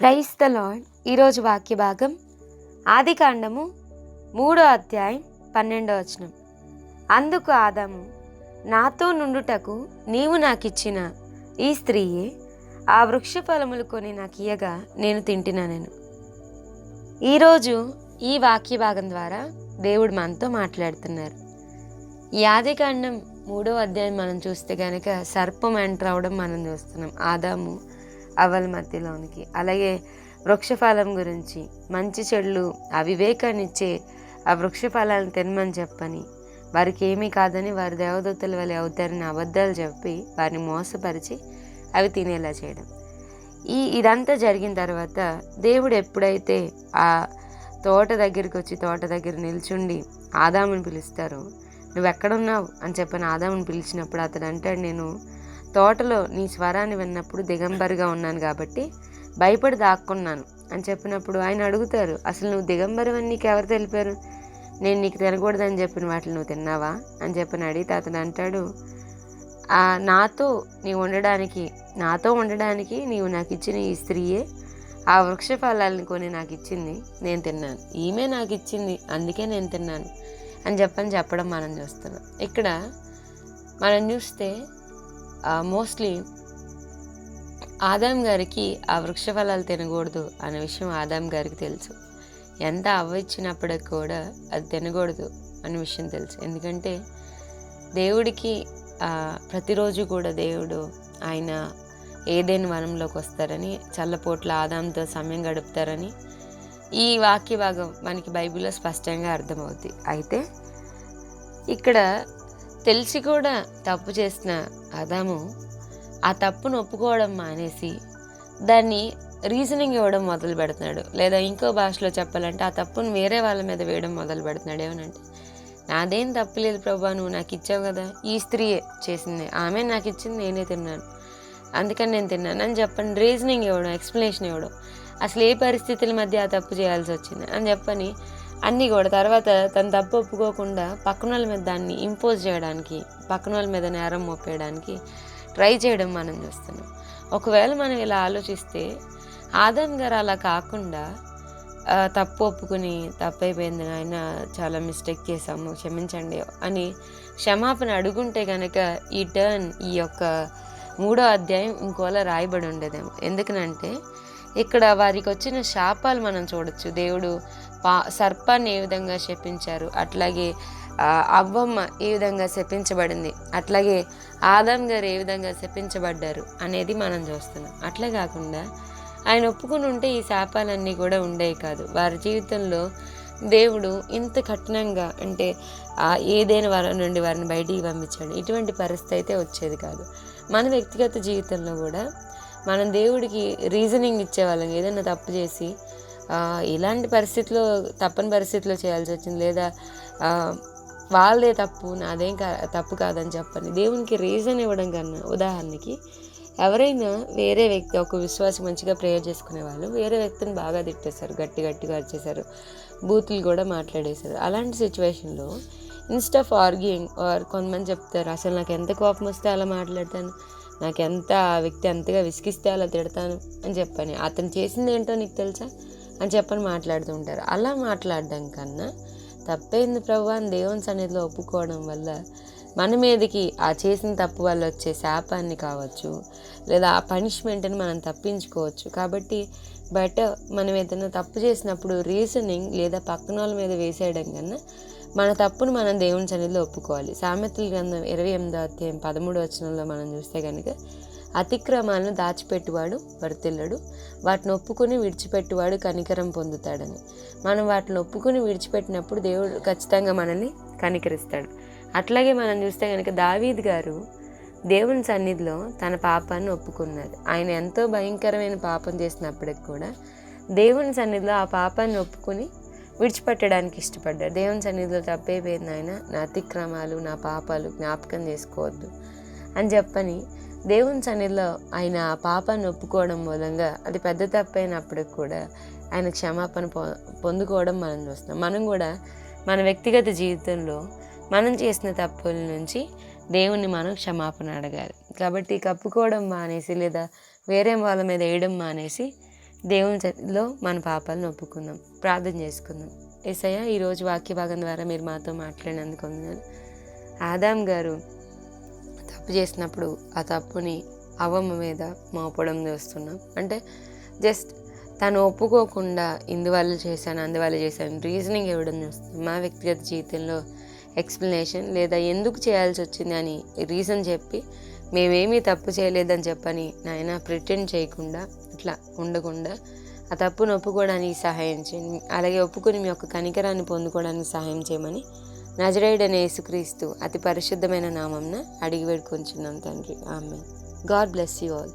Price the lord ఈరోజు వాక్య భాగం ఆది కాండము మూడో అధ్యాయం పన్నెండో వచనం. అందుకు ఆదాము నాతో నుండుటకు నీవు నాకిచ్చిన ఈ స్త్రీయే ఆ వృక్ష ఫలములు కొని నాకు ఇయ్యగా నేను తింటినా నేను. ఈరోజు ఈ వాక్య భాగం ద్వారా దేవుడు మనతో మాట్లాడుతున్నారు. ఈ ఆది కాండం మూడో అధ్యాయం మనం చూస్తే కనుక సర్పం ఎంటర్ అవడం మనం చూస్తున్నాం. ఆదాము అవల మధ్యలోనికి. అలాగే వృక్షఫలం గురించి మంచి చెడులు అవివేకాన్నిచ్చే ఇచ్చే ఆ వృక్షఫలాలను తినమని చెప్పని వారికి ఏమీ కాదని వారి దేవదూతల వల్ల అవుతారని అబద్ధాలు చెప్పి వారిని మోసపరిచి అవి తినేలా చేయడం. ఈ ఇదంతా జరిగిన తర్వాత దేవుడు ఎప్పుడైతే ఆ తోట దగ్గరికి వచ్చి తోట దగ్గర నిల్చుండి ఆదాముని పిలుస్తారు నువ్వు ఎక్కడున్నావు అని చెప్పని ఆదాముని పిలిచినప్పుడు అతడు అంటాడు నేను తోటలో నీ స్వరాన్ని విన్నప్పుడు దిగంబరిగా ఉన్నాను కాబట్టి భయపడి దాక్కున్నాను అని చెప్పినప్పుడు ఆయన అడుగుతారు అసలు నువ్వు దిగంబరం అని నీకు ఎవరు తెలిపారు? నేను నీకు తినకూడదని చెప్పిన వాటిని నువ్వు తిన్నావా? అని చెప్పిన అడిగితే అతను అంటాడు నాతో నీవు ఉండడానికి నాతో ఉండడానికి నీవు నాకు ఇచ్చిన ఈ స్త్రీయే ఆ వృక్ష ఫలాలను కొని నాకు ఇచ్చింది నేను తిన్నాను. ఈమె నాకు ఇచ్చింది అందుకే నేను తిన్నాను. అని చెప్పని చెప్పడం మనం చూస్తున్నాం. ఇక్కడ మనం చూస్తే మోస్ట్లీ ఆదాం గారికి ఆ వృక్ష ఫలాలు తినకూడదు అనే విషయం ఆదాం గారికి తెలుసు. ఎంత అవ్వ ఇచ్చినప్పటికి కూడా అది తినకూడదు అనే విషయం తెలుసు. ఎందుకంటే దేవుడికి ప్రతిరోజు కూడా దేవుడు ఆయన ఏదైనా వనంలోకి వస్తారని చల్లపోట్ల ఆదాంతో సమయం గడుపుతారని ఈ వాక్య భాగం మనకి బైబిల్లో స్పష్టంగా అర్థమవుతుంది అయితే ఇక్కడ తెలిసి కూడా తప్పు చేసిన ఆదాము ఆ తప్పును ఒప్పుకోవడం మానేసి దాన్ని రీజనింగ్ ఇవ్వడం మొదలు పెడుతున్నాడు. లేదా ఇంకో భాషలో చెప్పాలంటే ఆ తప్పును వేరే వాళ్ళ మీద వేయడం మొదలు పెడుతున్నాడు. ఏమనంటే నాదేం తప్పు లేదు ప్రభా నువ్వు నాకు ఇచ్చావు కదా ఈ స్త్రీయే చేసింది ఆమె నాకు ఇచ్చింది నేనే తిన్నాను. అందుకని నేను తిన్నాను అని చెప్పండి రీజనింగ్ ఇవ్వడం ఎక్స్ప్లెనేషన్ ఇవ్వడం. అసలు ఏ పరిస్థితుల మధ్య ఆ తప్పు చేయాల్సి వచ్చింది అని చెప్పని అన్నీ కూడా తర్వాత తన తప్పు ఒప్పుకోకుండా పక్కన వాళ్ళ మీద దాన్ని ఇంపోజ్ చేయడానికి పక్కన వాళ్ళ మీద నేరం మోపేయడానికి ట్రై చేయడం మనం చూస్తున్నాం. ఒకవేళ మనం ఇలా ఆలోచిస్తే ఆదాం గారు అలా కాకుండా తప్పు ఒప్పుకుని తప్పైపోయింది ఆయన చాలా మిస్టేక్ చేశాము క్షమించండి అని క్షమాపణ అడుగుంటే కనుక ఈ టర్న్ ఈ యొక్క మూడో అధ్యాయం ఇంకోలా రాయబడి ఉండేదేమో. ఎందుకనంటే ఇక్కడ వారికి వచ్చిన శాపాలు మనం చూడొచ్చు. దేవుడు పా సర్పాన్ని ఏ విధంగా శపించారు అట్లాగే అవ్వమ్మ ఏ విధంగా శపించబడింది అట్లాగే ఆదాం గారు ఏ విధంగా శపించబడ్డారు అనేది మనం చూస్తున్నాం. అట్లే కాకుండా ఆయన ఒప్పుకుని ఉంటే ఈ శాపాలన్నీ కూడా ఉండేవి కాదు. వారి జీవితంలో దేవుడు ఇంత కఠినంగా అంటే ఏదైనా వారి నుండి వారిని బయటికి పంపించాడు. ఇటువంటి పరిస్థితి అయితే వచ్చేది కాదు. మన వ్యక్తిగత జీవితంలో కూడా మనం దేవుడికి రీజనింగ్ ఇచ్చేవాళ్ళం. ఏదైనా తప్పు చేసి ఇలాంటి పరిస్థితిలో తప్పని పరిస్థితిలో చేయాల్సి వచ్చింది. లేదా వాళ్ళదే తప్పు నాదేం కా తప్పు కాదని చెప్పని దేవునికి రీజన్ ఇవ్వడం కన్నా ఉదాహరణకి ఎవరైనా వేరే వ్యక్తి ఒక విశ్వాసం మంచిగా ప్రేయర్ చేసుకునే వాళ్ళు వేరే వ్యక్తిని బాగా తిట్టేశారు గట్టి గట్టిగా వచ్చేసారు బూతులు కూడా మాట్లాడేశారు. అలాంటి సిచ్యువేషన్లో ఇన్స్ట్ ఆఫ్ ఆర్గ్యూయింగ్ ఆర్ కొంతమంది చెప్తారు అసలు నాకు ఎంత కోపం వస్తే అలా మాట్లాడతాను? నాకు ఎంత ఆ వ్యక్తి అంతగా విసిగిస్తే అలా తిడతాను? అని చెప్పని. అతను చేసింది ఏంటో నీకు తెలుసా? అని చెప్పని మాట్లాడుతూ ఉంటారు. అలా మాట్లాడడం కన్నా తప్పైంది ప్రభు? అని దేవుని సన్నిధిలో ఒప్పుకోవడం వల్ల మన మీదకి ఆ చేసిన తప్పు వల్ల వచ్చే శాపాన్ని కావచ్చు లేదా ఆ పనిష్మెంట్ని మనం తప్పించుకోవచ్చు. కాబట్టి బట్ మనం ఏదైనా తప్పు చేసినప్పుడు రీజనింగ్ లేదా పక్కన వాళ్ళ మీద వేసేయడం కన్నా మన తప్పును మనం దేవుని సన్నిధిలో ఒప్పుకోవాలి. సామెతల గ్రంథం ఇరవై ఎనిమిదో అధ్యాయం పదమూడు వచనంలో మనం చూస్తే కనుక అతిక్రమాలను దాచిపెట్టువాడు వర్తిల్లడు. వాటిని ఒప్పుకొని విడిచిపెట్టువాడు కనికరం పొందుతాడని. మనం వాటిని ఒప్పుకుని విడిచిపెట్టినప్పుడు దేవుడు ఖచ్చితంగా మనల్ని కనికరిస్తాడు. అట్లాగే మనం చూస్తే కనుక దావీద్ గారు దేవుని సన్నిధిలో తన పాపాన్ని ఒప్పుకున్నారు. ఆయన ఎంతో భయంకరమైన పాపం చేసినప్పటికి కూడా దేవుని సన్నిధిలో ఆ పాపాన్ని ఒప్పుకొని విడిచిపెట్టడానికి ఇష్టపడ్డాడు. దేవుని సన్నిధిలో తప్పైపోయింది ఆయన నా అతిక్రమాలు నా పాపాలు జ్ఞాపకం చేసుకోవద్దు అని చెప్పని దేవుని సన్నిధిలో ఆయన ఆ పాపాన్ని ఒప్పుకోవడం మూలంగా అది పెద్ద తప్పైనప్పటికి కూడా ఆయన క్షమాపణ పొ పొందుకోవడం మనం చూస్తున్నాం. మనం కూడా మన వ్యక్తిగత జీవితంలో మనం చేసిన తప్పుల నుంచి దేవుణ్ణి మనం క్షమాపణ అడగాలి. కాబట్టి కప్పుకోవడం మానేసి లేదా వేరే వాళ్ళ మీద వేయడం మానేసి దేవుని చేతిలో మన పాపాలను ఒప్పుకుందాం. ప్రార్థన చేసుకుందాం. ఏసయ్య ఈరోజు వాక్య భాగం ద్వారా మీరు మాతో మాట్లాడినందుకు వందనాలు. ఆదాం గారు తప్పు చేసినప్పుడు ఆ తప్పుని అవ్వమ్మ మీద మోపడం చూస్తున్నాం. అంటే జస్ట్ తను ఒప్పుకోకుండా ఇందువల్ల చేశాను అందువల్ల చేశాను రీజనింగ్ ఇవ్వడం చూస్తున్నాం. మా వ్యక్తిగత జీవితంలో ఎక్స్ప్లెనేషన్ లేదా ఎందుకు చేయాల్సి వచ్చింది అని రీజన్ చెప్పి మేమేమీ తప్పు చేయలేదని చెప్పని నాయన ప్రిటెండ్ చేయకుండా ఇట్లా ఉండకుండా ఆ తప్పును ఒప్పుకోవడానికి సహాయం చేయండి. అలాగే ఒప్పుకొని మీ యొక్క కనికరాన్ని పొందుకోవడానికి సహాయం చేయమని నజరేయుడనే యేసుక్రీస్తు అతి పరిశుద్ధమైన నామంన అడిగి వేడుకొంచున్నాం తండ్రి. ఆమె గాడ్ బ్లెస్ యూ ఆల్.